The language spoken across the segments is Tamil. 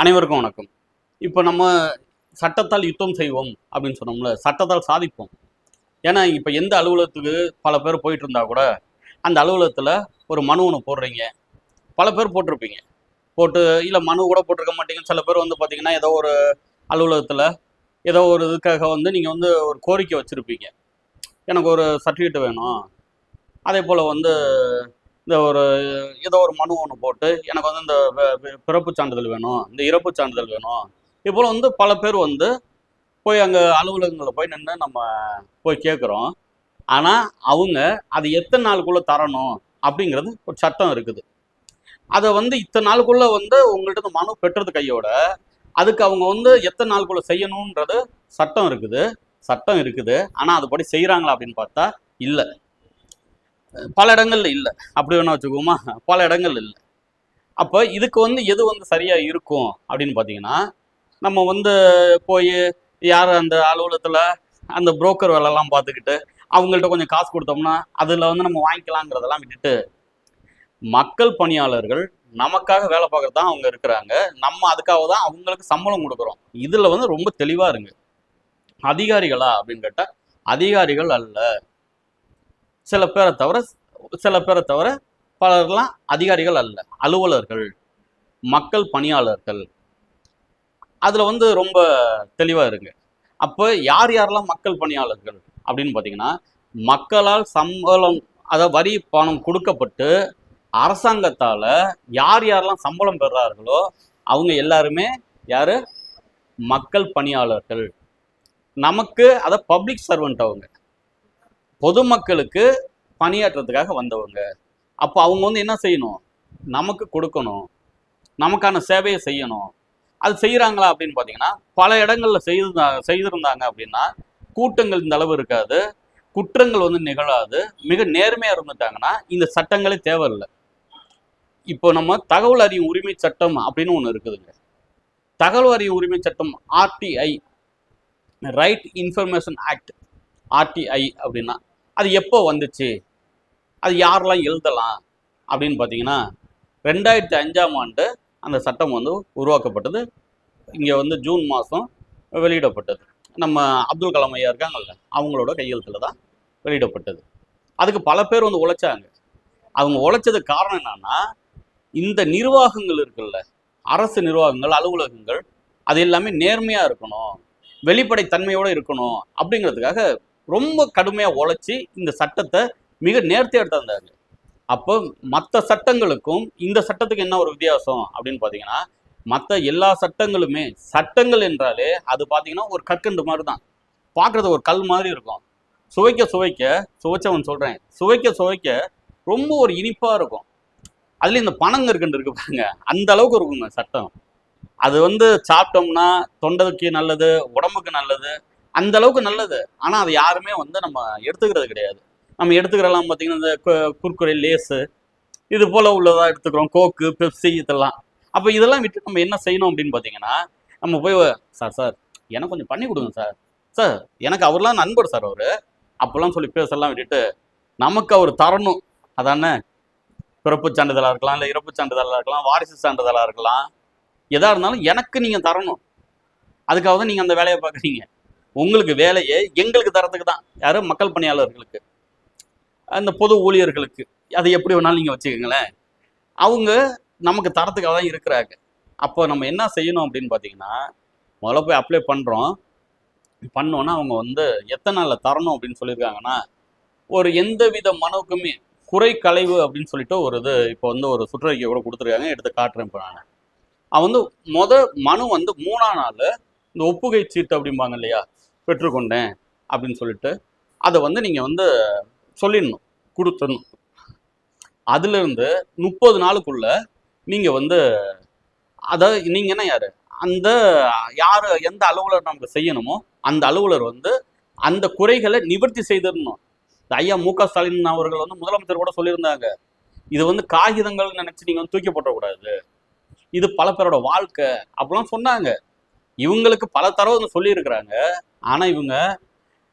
அனைவருக்கும் வணக்கம். இப்போ நம்ம சட்டத்தால் யுத்தம் செய்வோம் அப்படின்னு சொன்னோம்ல சட்டத்தால் சாதிப்போம். ஏன்னா இப்போ எந்த அலுவலகத்துக்கு பல பேர் போயிட்டு இருந்தா கூட அந்த அலுவலகத்தில் ஒரு மனு ஒன்று போடுறீங்க. பல பேர் போட்டிருப்பீங்க. போட்டு இல்லை மனு கூட போட்டிருக்க மாட்டீங்க சில பேர் வந்து பார்த்தீங்கன்னா ஏதோ ஒரு அலுவலகத்தில் ஏதோ ஒரு இதுக்காக வந்து நீங்கள் வந்து ஒரு கோரிக்கை வச்சுருப்பீங்க. எனக்கு ஒரு சர்டிஃபிகேட் வேணும். அதே போல் வந்து இந்த ஒரு ஏதோ ஒரு மனு ஒன்று போட்டு எனக்கு வந்து இந்த பிறப்பு சான்றிதழ் வேணும் இந்த இறப்பு சான்றிதழ் வேணும். இப்போ வந்து பல பேர் வந்து போய் அங்கே அலுவலகங்களில் போய் நின்று நம்ம போய் கேட்குறோம் ஆனால் அவங்க அது எத்தனை நாளுக்குள்ளே தரணும் அப்படிங்கிறது ஒரு சட்டம் இருக்குது. அதை வந்து இத்தனை நாளுக்குள்ளே வந்து உங்கள்கிட்ட இந்த மனு பெற்றது கையோட அதுக்கு அவங்க வந்து எத்தனை நாளுக்குள்ளே செய்யணுன்றது சட்டம் இருக்குது. சட்டம் இருக்குது. ஆனால் அதுபடி செய்கிறாங்களா அப்படின்னு பார்த்தா இல்லை. பல இடங்கள்ல இல்லை. அப்படி வேணா வச்சுக்கோமா. பல இடங்கள்ல இல்லை. அப்போ இதுக்கு வந்து எது வந்து சரியாக இருக்கும் அப்படின்னு பார்த்தீங்கன்னா நம்ம வந்து போய் யார் அந்த அலுவலகத்தில் அந்த புரோக்கர் வேலைலாம் பார்த்துக்கிட்டு அவங்கள்ட்ட கொஞ்சம் காசு கொடுத்தோம்னா அதில் வந்து நம்ம வாங்கிக்கலாங்கிறதெல்லாம் விட்டுட்டு மக்கள் பணியாளர்கள் நமக்காக வேலை பார்க்கறது தான் அவங்க இருக்கிறாங்க. நம்ம அதுக்காக தான் அவங்களுக்கு சம்பளம் கொடுக்குறோம். இதில் வந்து ரொம்ப தெளிவாக இருங்க. அதிகாரிகளா அப்படின்னு கேட்டால் அதிகாரிகள் அல்ல. சில பேரை தவிர சில பேரை தவிர பலர்லாம் அதிகாரிகள் அல்ல அலுவலர்கள் மக்கள் பணியாளர்கள். அதில் வந்து ரொம்ப தெளிவாக இருங்க. அப்போ யார் யாரெல்லாம் மக்கள் பணியாளர்கள் அப்படின்னு பார்த்தீங்கன்னா மக்களால் சம்பளம் அதாவது வரி பணம் கொடுக்கப்பட்டு அரசாங்கத்தால் யார் யாரெல்லாம் சம்பளம் பெறுறார்களோ அவங்க எல்லாருமே யார்? மக்கள் பணியாளர்கள். நமக்கு அதை பப்ளிக் சர்வெண்ட் அவங்க. பொதுமக்களுக்கு பணியாற்றுறதுக்காக வந்தவங்க. அப்போ அவங்க வந்து என்ன செய்யணும்? நமக்கு கொடுக்கணும். நமக்கான சேவையை செய்யணும். அது செய்கிறாங்களா அப்படின்னு பார்த்தீங்கன்னா பல இடங்களில் செய்து செய்திருந்தாங்க அப்படின்னா கூட்டங்கள் இந்த அளவு இருக்காது. குற்றங்கள் வந்து நிகழாது. மிக நேர்மையாக இருந்துட்டாங்கன்னா இந்த சட்டங்களே தேவையில்லை. இப்போ நம்ம தகவல் அறியும் உரிமை சட்டம் அப்படின்னு ஒன்று இருக்குதுங்க. தகவல் அறியும் உரிமை சட்டம் RTI right information act RTI அப்படின்னா அது எப்போ வந்துச்சு? அது யாரெல்லாம் எழுதலாம்? அப்படின்னு பார்த்தீங்கன்னா ரெண்டாயிரத்தி அஞ்சாம் ஆண்டு அந்த சட்டம் வந்து உருவாக்கப்பட்டது. இங்கே வந்து ஜூன் மாதம் வெளியிடப்பட்டது. நம்ம அப்துல் கலாம் ஐயா இருக்காங்கல்ல அவங்களோட கையெழுத்தில் தான் வெளியிடப்பட்டது. அதுக்கு பல பேர் வந்து உழைச்சாங்க. அவங்க உழைச்சதுக்கு காரணம் என்னன்னா இந்த நிர்வாகங்கள் இருக்குல்ல அரசு நிர்வாகங்கள் அலுவலகங்கள் அது எல்லாமே நேர்மையாக இருக்கணும் வெளிப்படை தன்மையோடு இருக்கணும் அப்படிங்கிறதுக்காக ரொம்ப கடுமையாக உழைச்சி இந்த சட்டத்தை மிக நேர்த்தியாக எடுத்தாந்தாங்க அப்போ மற்ற சட்டங்களுக்கும் இந்த சட்டத்துக்கு என்ன ஒரு வித்தியாசம் அப்படின்னு பார்த்தீங்கன்னா மற்ற எல்லா சட்டங்களுமே சட்டங்கள் என்றாலே அது பார்த்தீங்கன்னா ஒரு கற்கண்டு மாதிரி தான் பார்க்குறது ஒரு கல் மாதிரி இருக்கும். சுவைக்க சுவைக்க சுவைச்சவன் சொல்கிறேன் சுவைக்க சுவைக்க ரொம்ப ஒரு இனிப்பாக இருக்கும். அதில் இந்த பனங்கற்கண்டு இருக்கு பாருங்க. அந்த அளவுக்கு இருக்குங்க சட்டம். அது வந்து சாப்பிட்டோம்னா தொண்டைக்கு நல்லது உடம்புக்கு நல்லது அந்த அளவுக்கு நல்லது. ஆனா அது யாருமே வந்து நம்ம எடுத்துக்கிறது கிடையாது. நம்ம எடுத்துக்கிறலாம் பார்த்தீங்கன்னா இந்த கு- லேஸு இது போல உள்ளதா எடுத்துக்கிறோம். கோக்கு பெப்சி இதெல்லாம். அப்போ இதெல்லாம் விட்டு நம்ம என்ன செய்யணும் அப்படின்னு பார்த்தீங்கன்னா நம்ம போய் சார் சார் எனக்கு கொஞ்சம் பண்ணி கொடுங்க சார். சார் எனக்கு அவர்லாம் நண்பர் சார் அவர். அப்போல்லாம் சொல்லி பேசலாம் விட்டுட்டு நமக்கு அவர் தரணும். அதானே? பிறப்பு சான்றிதழாக இருக்கலாம் இல்லை இறப்பு சான்றிதழாக இருக்கலாம் வாரிசு சான்றிதழாக இருக்கலாம். எதாக இருந்தாலும் எனக்கு நீங்கள் தரணும். அதுக்காக தான் நீங்கள் அந்த வேலையை பார்க்குறீங்க. உங்களுக்கு வேலையை எங்களுக்கு தரத்துக்கு தான். யாரும் மக்கள் பணியாளர்களுக்கு. அந்த பொது ஊழியர்களுக்கு. அதை எப்படி வேணாலும் நீங்கள் வச்சுக்கோங்களேன். அவங்க நமக்கு தரத்துக்காக தான் இருக்கிறாங்க. அப்போ நம்ம என்ன செய்யணும் அப்படின்னு பார்த்தீங்கன்னா முதல்ல போய் அப்ளை பண்ணுறோம் பண்ணோன்னா அவங்க வந்து எத்தனை நாளில் தரணும் அப்படின்னு சொல்லியிருக்காங்கன்னா ஒரு எந்த வித மனவுக்குமே குறை கலைவு அப்படின்னு சொல்லிட்டு ஒரு இது இப்போ வந்து ஒரு சுற்றறிக்கை கூட கொடுத்துருக்காங்க. எடுத்து காட்டுறேன் இப்போ நான். அவன் வந்து முத மனு வந்து மூணாம் நாள் இந்த ஒப்புகை சீட்டு அப்படிம்பாங்க இல்லையா? பெற்றுக்கொண்டேன் அப்படின்னு சொல்லிட்டு அதை வந்து நீங்கள் வந்து சொல்லிடணும் கொடுத்துடணும். அதுலேருந்து முப்பது நாளுக்குள்ள நீங்கள் வந்து அதை நீங்கள் என்ன யார்? அந்த யார் எந்த அலுவலர் நமக்கு செய்யணுமோ அந்த அலுவலர் வந்து அந்த குறைகளை நிவர்த்தி செய்திடணும். இந்த ஐயா மு க ஸ்டாலின் அவர்கள் வந்து முதலமைச்சர் கூட சொல்லியிருந்தாங்க இது வந்து காகிதங்கள் நினைச்சு நீங்கள் வந்து தூக்கி போட்டக்கூடாது. இது பல பேரோட வாழ்க்கை அப்படிலாம் சொன்னாங்க. இவங்களுக்கு பல தடவை சொல்லியிருக்கிறாங்க. ஆனால் இவங்க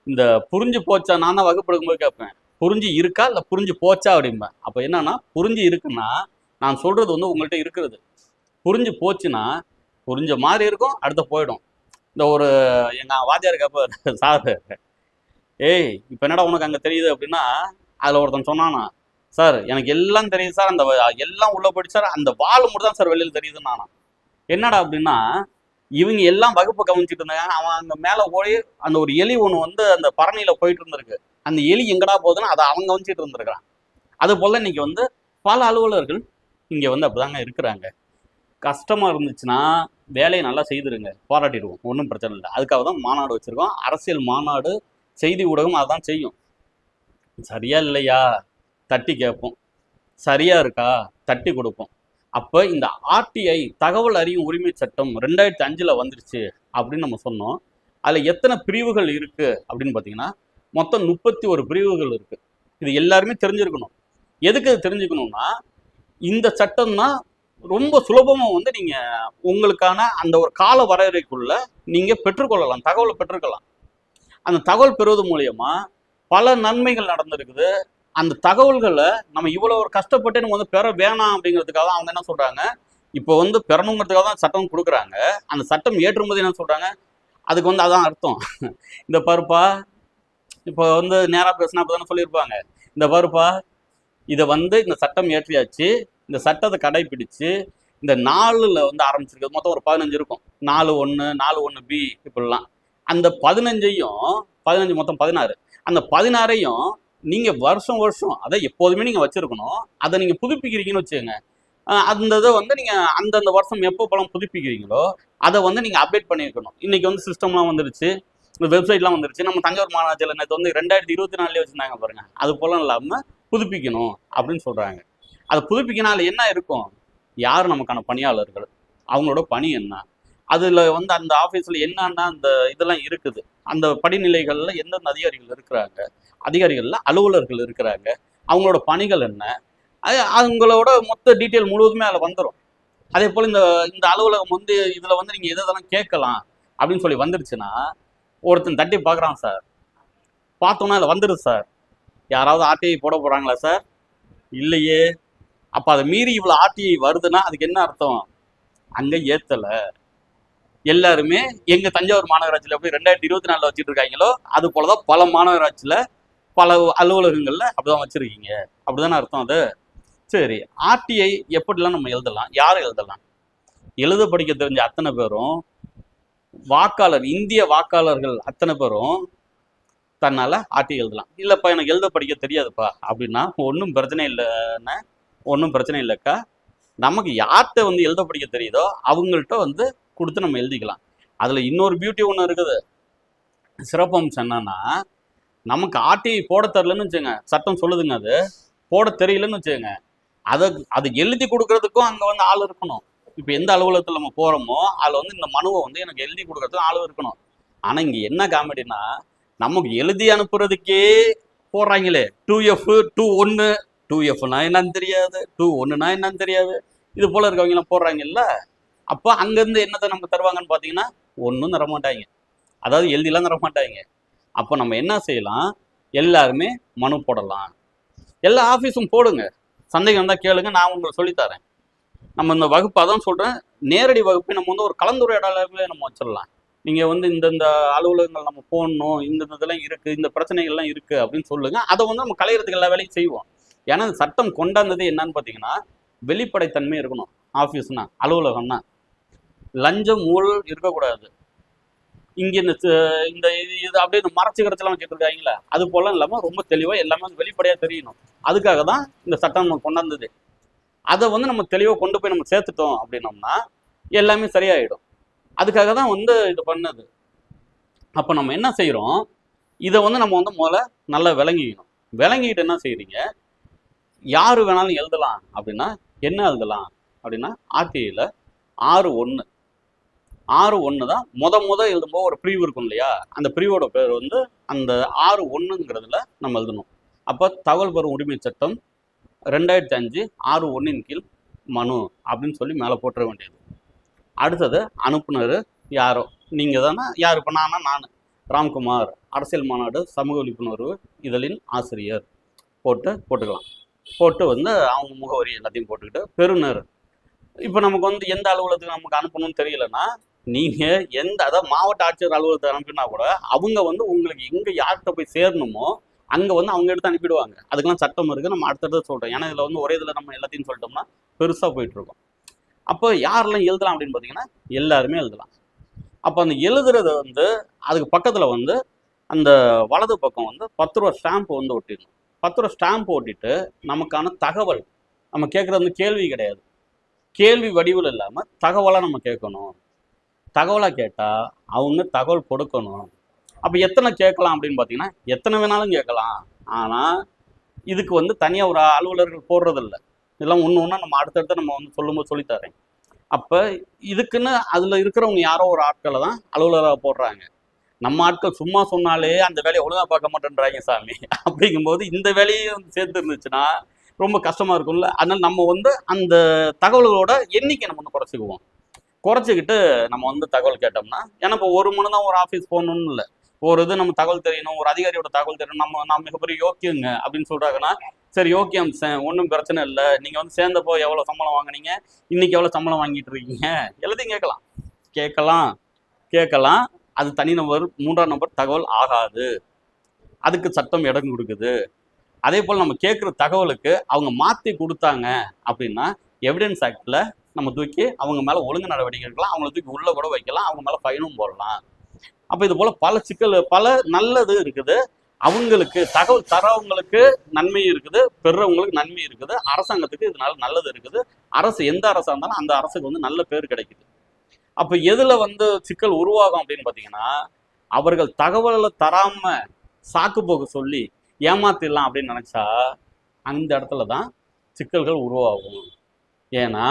இந்த புரிஞ்சு போச்சா நான் தான் வகுப்பு எடுக்கும்போது கேட்பேன். புரிஞ்சு இருக்கா இல்லை புரிஞ்சு போச்சா அப்படிம்பேன். அப்போ என்னன்னா புரிஞ்சு இருக்குன்னா நான் சொல்கிறது வந்து உங்கள்கிட்ட இருக்கிறது. புரிஞ்சு போச்சுன்னா புரிஞ்ச மாதிரி இருக்கும் அடுத்து போயிடும். இந்த ஒரு எங்கள் வாத்தியார் கேப்பார் சார் ஏய் இப்போ என்னடா உனக்கு அங்கே தெரியுது? அப்படின்னா அதில் ஒருத்தன் சொன்னானா சார் எனக்கு எல்லாம் தெரியுது சார். அந்த எல்லாம் உள்ள போயிட்டு சார். அந்த வால் மட்டும் தான் சார் வெளியில் தெரியுதுன்னு நானா என்னடா அப்படின்னா இவங்க எல்லாம் வகுப்பு கவனிச்சிட்டு இருந்தாங்க. அவன் அந்த மேலே போய் அந்த ஒரு எலி ஒன்று வந்து அந்த பரணியில போயிட்டு இருந்திருக்கு. அந்த எலி எங்கடா போகுதுன்னு அதை அவங்க கவனிச்சிட்டு இருந்திருக்கிறான். அது போல் இன்னைக்கு வந்து பல அலுவலர்கள் இங்கே வந்து அப்படிதாங்க இருக்கிறாங்க. கஷ்டமாக இருந்துச்சுன்னா வேலையை நல்லா செய்திருங்க பாராட்டிடுவோம். ஒன்றும் பிரச்சனை இல்லை. அதுக்காக தான் மாநாடு வச்சுருக்கோம். அரசியல் மாநாடு செய்தி ஊடகம் அதான் செய்யும். சரியா இல்லையா? தட்டி கேட்போம். சரியா இருக்கா? தட்டி கொடுப்போம். அப்போ இந்த ஆர்டிஐ தகவல் அறியும் உரிமை சட்டம் ரெண்டாயிரத்தி அஞ்சில் வந்துருச்சு அப்படின்னு நம்ம சொன்னோம். அதில் எத்தனை பிரிவுகள் இருக்குது அப்படின்னு பார்த்தீங்கன்னா மொத்தம் முப்பத்தி ஒரு பிரிவுகள் இருக்குது இது எல்லாருமே தெரிஞ்சிருக்கணும். எதுக்கு அது தெரிஞ்சுக்கணும்னா இந்த சட்டம் தான் ரொம்ப சுலபமாக வந்து நீங்கள் உங்களுக்கான அந்த ஒரு கால வரையறைக்குள்ள நீங்கள் பெற்றுக்கொள்ளலாம் தகவலை பெற்றுக்கலாம். அந்த தகவல் பெறுவது மூலயமா பல நன்மைகள் நடந்திருக்குது. அந்த தகவல்களை நம்ம இவ்வளோ ஒரு கஷ்டப்பட்டு நம்ம வந்து பெற வேணாம் அப்படிங்கிறதுக்காக தான் அவங்க என்ன சொல்கிறாங்க இப்போ வந்து பெறணுங்கிறதுக்காக தான் சட்டம் கொடுக்குறாங்க. அந்த சட்டம் ஏற்றும்போது என்ன சொல்கிறாங்க அதுக்கு வந்து அதான் அர்த்தம். இந்த பருப்பா இப்போ வந்து நேராக பேசினா அப்போ தானே சொல்லியிருப்பாங்க. இந்த பருப்பா இதை வந்து இந்த சட்டம் ஏற்றியாச்சு. இந்த சட்டத்தை கடைபிடிச்சு இந்த நாலில் வந்து ஆரம்பிச்சிருக்கிறது. மொத்தம் ஒரு பதினஞ்சு இருக்கும். நாலு ஒன்று நாலு ஒன்று பி இப்படிலாம். அந்த பதினஞ்சையும் பதினஞ்சு மொத்தம் பதினாறு. அந்த பதினாறையும் நீங்க வருஷம் வருஷம் அதை எப்போதுமே நீங்க வச்சிருக்கணும். அதை நீங்க புதுப்பிக்கிறீங்கன்னு வச்சுக்கோங்க. அந்த இதை வந்து நீங்க அந்தந்த வருஷம் எப்போ படம் புதுப்பிக்கிறீங்களோ அதை வந்து நீங்க அப்டேட் பண்ணியிருக்கணும். இன்னைக்கு வந்து சிஸ்டம்லாம் வந்துருச்சு. வெப்சைட்லாம் வந்துருச்சு. நம்ம தஞ்சாவூர் மாநகராட்சியில் நேற்று வந்து ரெண்டாயிரத்தி இருபத்தி நாலுலேயே வச்சிருந்தாங்க பாருங்க. அது போல இல்லாமல் புதுப்பிக்கணும் அப்படின்னு சொல்றாங்க. அதை புதுப்பிக்கனால என்ன இருக்கும்? யார் நமக்கான பணியாளர்கள்? அவங்களோட பணி என்ன? அதில் வந்து அந்த ஆஃபீஸில் என்னென்ன அந்த இதெல்லாம் இருக்குது. அந்த படிநிலைகளில் எந்தெந்த அதிகாரிகள் இருக்கிறாங்க? அதிகாரிகளில் அலுவலர்கள் இருக்கிறாங்க. அவங்களோட பணிகள் என்ன? அது அவங்களோட மொத்த டீட்டெயில் முழுவதுமே அதில் வந்துடும் அதே போல் இந்த இந்த அலுவலகம் வந்து இதில் வந்து நீங்கள் எதெல்லாம் கேட்கலாம் அப்படின்னு சொல்லி வந்துருச்சுன்னா ஒருத்தன் தட்டி பார்க்குறான் சார். பார்த்தோன்னா அதில் வந்துடுது சார். யாராவது ஆர்டிஐ போட போகிறாங்களா சார்? இல்லையே. அப்போ அதை மீறி இவ்வளோ ஆர்டிஐ வருதுன்னா அதுக்கு என்ன அர்த்தம்? அங்கே ஏற்றலை எல்லாருமே எங்க தஞ்சாவூர் மாநகராட்சியில் எப்படி ரெண்டாயிரத்தி இருபத்தி நாலுல வச்சுட்டு இருக்காங்களோ அது போலதான் பல மாநகராட்சியில பல அலுவலகங்கள்ல அப்படிதான் வச்சிருக்கீங்க. அப்படிதானே அர்த்தம் அது? சரி ஆர்டிஐ எப்படிலாம் நம்ம எழுதலாம்? யார் எழுதலாம்? எழுத படிக்க தெரிஞ்ச அத்தனை பேரும் வாக்காளர் இந்திய வாக்காளர்கள் அத்தனை பேரும் தன்னால ஆர்டிஐ எழுதலாம். இல்லைப்பா எனக்கு எழுத படிக்க தெரியாதுப்பா. அப்படின்னா ஒன்றும் பிரச்சனை இல்லைன்னு ஒன்றும் பிரச்சனை இல்லைக்கா. நமக்கு யார்கிட்ட வந்து எழுத படிக்க தெரியுதோ அவங்கள்ட்ட வந்து கொடுத்து நம்ம எழுதிக்கலாம். அதில் இன்னொரு பியூட்டி ஒன்று இருக்குது. சிறப்பம்சம் என்னன்னா நமக்கு ஆர்டிஐ போட தெரிலன்னு வச்சுங்க சட்டம் சொல்லுதுங்க அது. போட தெரியலன்னு வச்சுங்க அதை அது எழுதி கொடுக்கறதுக்கும் அங்கே வந்து ஆள் இருக்கணும். இப்போ எந்த அலுவலகத்தில் நம்ம போகிறோமோ அதில் வந்து இந்த மனுவை வந்து எனக்கு எழுதி கொடுக்கறதுக்கும் ஆள் இருக்கணும். ஆனால் இங்கே என்ன காமெடினா நமக்கு எழுதி அனுப்புறதுக்கே போடுறாங்களே. டூ எஃப் டூ ஒன்று டூ எஃப்னா என்னன்னு தெரியாது. டூ ஒன்றுனா என்னன்னு தெரியாது. இது போல் இருக்கவங்கலாம் போடுறாங்கல்ல. அப்போ அங்கேருந்து என்னத்தை நமக்கு தருவாங்கன்னு பார்த்தீங்கன்னா ஒன்றும் தரமாட்டாங்க அதாவது எழுதிலாம் தரமாட்டாங்க அப்போ நம்ம என்ன செய்யலாம்? எல்லாருமே மனு போடலாம். எல்லா ஆஃபீஸும் போடுங்க. சந்தேகம் இருந்தால் கேளுங்க நான் உங்களுக்கு சொல்லித்தரேன் நம்ம இந்த வகுப்பு அதான் சொல்கிறேன் நேரடி வகுப்பை நம்ம வந்து ஒரு கலந்துரையாடலாகவே நம்ம வச்சிடலாம். நீங்கள் வந்து இந்தந்த அலுவலகங்கள் நம்ம போடணும் இந்த இதெல்லாம் இருக்குது இந்த பிரச்சனைகள்லாம் இருக்குது அப்படின்னு சொல்லுங்கள் அதை வந்து நம்ம கலையிறதுக்கு எல்லா வேலையும் செய்வோம். ஏன்னா சட்டம் கொண்டாந்தது என்னன்னு பார்த்தீங்கன்னா வெளிப்படைத்தன்மை இருக்கணும். ஆஃபீஸ்னா அலுவலகம்னா. லஞ்சம் ஊழல் இருக்கக்கூடாது. இங்கே இந்த இந்த இது இது அப்படியே இந்த மறைச்சுக்கிறதுலாம் வச்சுட்டு அது போல இல்லாமல் ரொம்ப தெளிவாக எல்லாமே வெளிப்படையாக தெரியணும். அதுக்காக தான் இந்த சட்டம் நம்ம கொண்டாந்தது அதை வந்து நம்ம தெளிவாக கொண்டு போய் நம்ம சேர்த்துட்டோம் அப்படின்னோம்னா எல்லாமே சரியாயிடும். அதுக்காக தான் வந்து இது பண்ணது. அப்போ நம்ம என்ன செய்கிறோம் இதை வந்து நம்ம வந்து முதல்ல நல்லா விளங்கிக்கணும். விளங்கிட்டு என்ன செய்கிறீங்க யார் வேணாலும் எழுதலாம் அப்படின்னா என்ன எழுதலாம் அப்படின்னா ஆர்டிஐயில் ஆறு ஒன்று ஆறு ஒன்று தான். முத முத எழுதும்போது ஒரு பிரிவு இருக்கும் இல்லையா? அந்த பிரிவோட பேர் வந்து அந்த ஆறு ஒன்றுங்கிறதுல நம்ம எழுதணும். அப்போ தகவல் பெறும் உரிமை சட்டம் ரெண்டாயிரத்தி அஞ்சு ஆறு ஒன்றின் கீழ் மனு அப்படின்னு சொல்லி மேலே போட்டுற வேண்டியது. அடுத்தது அனுப்புனர் யாரோ? நீங்கள் தானே? யார்? இப்போ நானா? நான். ராம்குமார் அரசியல் மாநாடு சமூக விழிப்புணர்வு இதழின் ஆசிரியர். போட்டு போட்டுக்கலாம். போட்டு வந்து அவங்க முகவரி எல்லாத்தையும் போட்டுக்கிட்டு பெறுநர். இப்போ நமக்கு வந்து எந்த அலுவலகத்துக்கு நமக்கு அனுப்பணும்னு தெரியலன்னா நீங்க எந்த அதாவது மாவட்ட ஆட்சியர் அலுவலகத்தை அனுப்பினா கூட அவங்க வந்து உங்களுக்கு எங்க யார்கிட்ட போய் சேரணுமோ அங்க வந்து அவங்க எடுத்து அனுப்பிடுவாங்க. அதுக்கெல்லாம் சட்டம் இருக்கு. நம்ம அடுத்தடுத்து சொல்றோம். ஏன்னா இதுல வந்து ஒரே இதுல நம்ம எல்லாத்தையும் சொல்லிட்டோம்னா பெருசா போயிட்டு இருக்கோம் அப்போ யாரெல்லாம் எழுதலாம் அப்படின்னு பார்த்தீங்கன்னா எல்லாருமே எழுதலாம். அப்போ அந்த எழுதுறது வந்து அதுக்கு பக்கத்தில் வந்து அந்த வலது பக்கம் வந்து பத்து ரூபா ஸ்டாம்ப் வந்து ஒட்டிடணும். பத்து ரூபா ஸ்டாம்ப் ஒட்டிட்டு நமக்கான தகவல் நம்ம கேட்குறது வந்து கேள்வி கிடையாது. கேள்வி வடிவில் இல்லாமல் தகவலாக நம்ம கேட்கணும். தகவலாக கேட்டால் அவங்க தகவல் கொடுக்கணும். அப்போ எத்தனை கேட்கலாம் அப்படின்னு பார்த்தீங்கன்னா எத்தனை வேணாலும் கேட்கலாம். ஆனால் இதுக்கு வந்து தனியாக ஒரு அலுவலர்கள் போடுறதில்ல. இதெல்லாம் ஒன்று ஒன்றா நம்ம அடுத்தடுத்து நம்ம வந்து சொல்லும்போது சொல்லித்தரேன் அப்போ இதுக்குன்னு அதில் இருக்கிறவங்க யாரோ ஒரு ஆட்களை தான் அலுவலராக போடுறாங்க. நம்ம ஆட்கள் சும்மா சொன்னாலே அந்த வேலையை ஒழுங்காக பார்க்க மாட்டேன்றாங்க சாமி. அப்படிங்கும்போது இந்த வேலையை வந்து சேர்த்து இருந்துச்சுன்னா ரொம்ப கஷ்டமாக இருக்கும்ல. அதனால் நம்ம வந்து அந்த தகவல்களோட எண்ணிக்கை நம்ம வந்து குறைச்சிக்குவோம். குறைச்சிக்கிட்டு நம்ம வந்து தகவல் கேட்டோம்னா ஏன்னா இப்போ ஒரு மணி தான் ஒரு ஆஃபீஸ் போகணும்னு இல்லை. ஒரு இது நம்ம தகவல் தெரியணும் ஒரு அதிகாரியோட தகவல் தெரியணும் நம்ம நான் மிகப்பெரிய யோக்கியங்க அப்படின்னு சொல்றாங்கன்னா சரி யோக்கியம் ஒன்றும் பிரச்சனை இல்லை. நீங்கள் வந்து சேர்ந்தப்போ எவ்வளோ சம்பளம் வாங்குனீங்க? இன்னைக்கு எவ்வளோ சம்பளம் வாங்கிட்டு இருக்கீங்க? எல்லாத்தையும் கேட்கலாம். கேட்கலாம். கேட்கலாம். அது தனி நபர் மூன்றாம் நபர் தகவல் ஆகாது. அதுக்கு சட்டம் இடம் கொடுக்குது. அதே போல் நம்ம கேட்குற தகவலுக்கு அவங்க மாற்றி கொடுத்தாங்க அப்படின்னா எவிடன்ஸ் ஆக்டில் நம்ம தூக்கி அவங்க மேலே ஒழுங்கு நடவடிக்கை எடுக்கலாம். அவங்கள தூக்கி உள்ளே கூட வைக்கலாம். அவங்க மேலே ஃபைனும் போடலாம். அப்போ இது போல் பல சிக்கல் பல நல்லது இருக்குது. அவங்களுக்கு தகவல் தரவங்களுக்கு நன்மை இருக்குது. பெறவங்களுக்கு நன்மை இருக்குது. அரசாங்கத்துக்கு இதனால நல்லது இருக்குது. அரசு எந்த அரசாக இருந்தாலும் அந்த அரசுக்கு வந்து நல்ல பேர் கிடைக்குது. அப்போ எதில் வந்து சிக்கல் உருவாகும் அப்படின்னு பார்த்தீங்கன்னா அவர்கள் தகவலை தராமல் சாக்கு போக்கு சொல்லி ஏமாத்திடலாம் அப்படின்னு நினச்சா அந்த இடத்துல தான் சிக்கல்கள் உருவாகும். ஏன்னா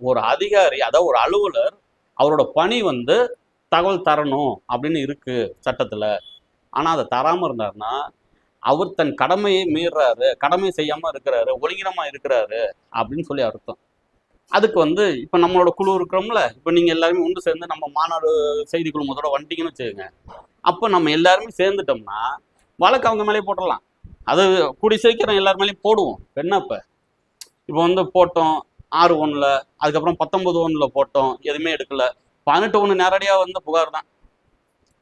ஒரு அதிகாரி அதாவது ஒரு அலுவலர் அவரோட பணி வந்து தகவல் தரணும் அப்படின்னு இருக்கு சட்டத்துல. ஆனா அதை தராம இருந்தாருன்னா அவர் தன் கடமையை மீறுறாரு கடமை செய்யாம இருக்கிறாரு ஒழுங்கினமா இருக்கிறாரு அப்படின்னு சொல்லி அர்த்தம். அதுக்கு வந்து இப்போ நம்மளோட குழு இருக்கிறோம்ல இப்போ நீங்கள் எல்லாருமே ஒன்று சேர்ந்து நம்ம மாநாடு செய்தி குழுமத்தோட வந்துட்டீங்கன்னு வச்சுக்கோங்க. அப்போ நம்ம எல்லாருமே சேர்ந்துட்டோம்னா வழக்கு அவங்க மேலே போட்டுடலாம் அது கூடி சீக்கிரம் எல்லார் மேலேயும் போடுவோம். இப்போ? இப்போ வந்து போட்டோம் ஆறு ஒன்றில் அதுக்கப்புறம் பத்தொன்பது ஒன்றில் போட்டோம் எதுவுமே எடுக்கல. பதினெட்டு ஒன்று நேரடியாக வந்து புகார் தான்.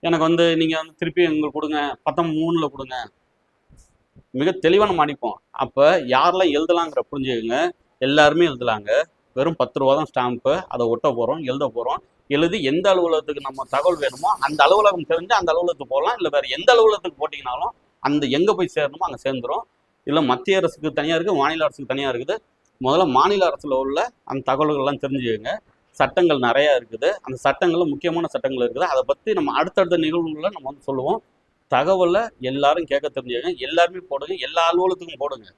எனக்கு வந்து நீங்கள் வந்து திருப்பி எங்களுக்கு கொடுங்க பத்தம் மூணில் கொடுங்க. மிக தெளிவாக நம்ம அடிப்போம் அப்போ யாரெல்லாம் எழுதலாங்கிற புரிஞ்சுக்கங்க. எல்லாருமே எழுதலாங்க. வெறும் பத்து ரூபா தான் ஸ்டாம்ப்பு அதை ஒட்ட போகிறோம் எழுத போகிறோம் எழுதி எந்த அலுவலகத்துக்கு நம்ம தகவல் வேணுமோ அந்த அலுவலகம் தெரிஞ்சு அந்த அலுவலகத்துக்கு போகலாம். இல்லை வேறு எந்த அலுவலகத்துக்கு போட்டிங்கனாலும் அந்த எங்கே போய் சேரணுமோ அங்கே சேர்ந்துரும். இல்லை மத்திய அரசுக்கு தனியாக இருக்குது மாநில அரசுக்கு தனியாக இருக்குது. முதல்ல மாநில அரசில் உள்ள அந்த தகவல்கள்லாம் தெரிஞ்சுக்கோங்க. சட்டங்கள் நிறையா இருக்குது. அந்த சட்டங்களில் முக்கியமான சட்டங்கள் இருக்குது. அதை பற்றி நம்ம அடுத்தடுத்த நிகழ்வுகளில் நம்ம வந்து சொல்லுவோம். தகவலை எல்லாரும் கேட்க தெரிஞ்சுக்கங்க. எல்லாருமே போடுங்க. எல்லா அலுவலகத்துக்கும் போடுங்க.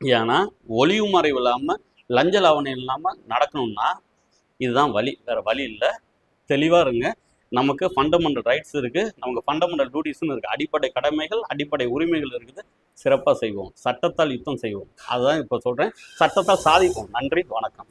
ஏன்னா ஒளிவு மறைவு இல்லாமல் லஞ்ச லாவணம் இல்லாமல் நடக்கணும்னா இதுதான் வழி வேறு வழி இல்லை. தெளிவாக இருங்க. நமக்கு ஃபண்டமெண்டல் ரைட்ஸ் இருக்குது நமக்கு ஃபண்டமெண்டல் டியூட்டிஸ்னு இருக்குது அடிப்படை கடமைகள் அடிப்படை உரிமைகள் இருக்குது. சிறப்பாக செய்வோம். சட்டத்தால் யுத்தம் செய்வோம். அதுதான் இப்போ சொல்கிறேன் சட்டத்தால் சாதிப்போம். நன்றி வணக்கம்.